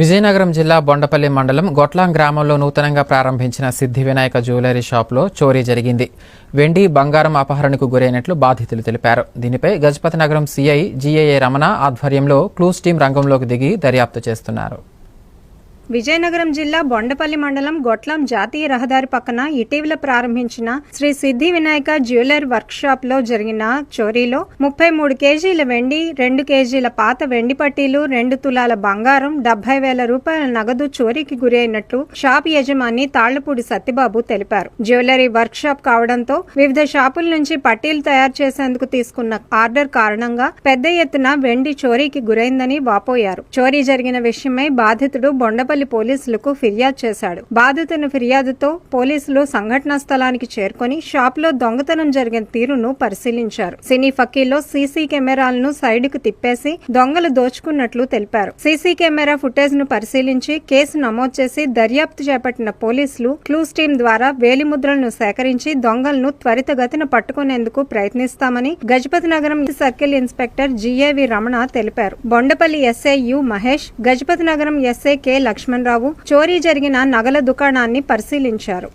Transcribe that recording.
విజయనగరం జిల్లా బొండపల్లి మండలం గొట్లాం గ్రామంలో నూతనంగా ప్రారంభించిన సిద్ధి వినాయక జ్యువెలరీ షాప్లో చోరీ జరిగింది. వెండి బంగారం అపహరణకు గురైనట్లు బాధితులు తెలిపారు. దీనిపై గజపతి నగరం సిఐ జీఏఏ రమణ ఆధ్వర్యంలో క్లూస్ టీం రంగంలోకి దిగి దర్యాప్తు చేస్తున్నారు. విజయనగరం జిల్లా బొండపల్లి మండలం గొట్లం జాతీయ రహదారి పక్కన ఇటీవల ప్రారంభించిన శ్రీ సిద్ధి వినాయక జ్యువెలర్ వర్క్ షాప్లో జరిగిన చోరీలో ముప్పై మూడు కేజీల వెండి రెండు కేజీల పాత వెండి పట్టీలు రెండు తులాల బంగారం డెబ్బై వేల రూపాయల నగదు చోరీకి గురైనట్లు షాప్ యజమాని తాళ్ళపూడి సత్యబాబు తెలిపారు. జ్యువెలరీ వర్క్ షాప్ కావడంతో వివిధ షాపుల నుంచి పట్టీలు తయారు చేసేందుకు తీసుకున్న ఆర్డర్ కారణంగా పెద్ద ఎత్తున వెండి చోరీకి గురైందని వాపోయారు. చోరీ జరిగిన విషయమై బాధితుడు బొండపల్లి పోలీసులకు ఫిర్యాదు చేశాడు. బాధితుని ఫిర్యాదుతో పోలీసులు సంఘటనా స్థలానికి చేరుకొని షాప్లో దొంగతనం జరిగిన తీరును పరిశీలించారు. సినీ ఫకీల్లో సీసీ కెమెరాలను సైడ్కు తిప్పేసి దొంగలు దోచుకున్నట్లు తెలిపారు. సీసీ కెమెరా ఫుటేజ్ను పరిశీలించి కేసు నమోదు చేసి దర్యాప్తు చేపట్టిన పోలీసులు క్లూస్ టీం ద్వారా వేలిముద్రలను సేకరించి దొంగలను త్వరితగతిన పట్టుకునేందుకు ప్రయత్నిస్తామని గజపతి నగరం సర్కిల్ ఇన్స్పెక్టర్ జిఏవి రమణ తెలిపారు. Bondapalli SI U Mahesh Gajapathi Nagaram SI K Lakshmanarao చోరీ జరిగిన నగల దుకాణాన్ని పరిశీలించారు.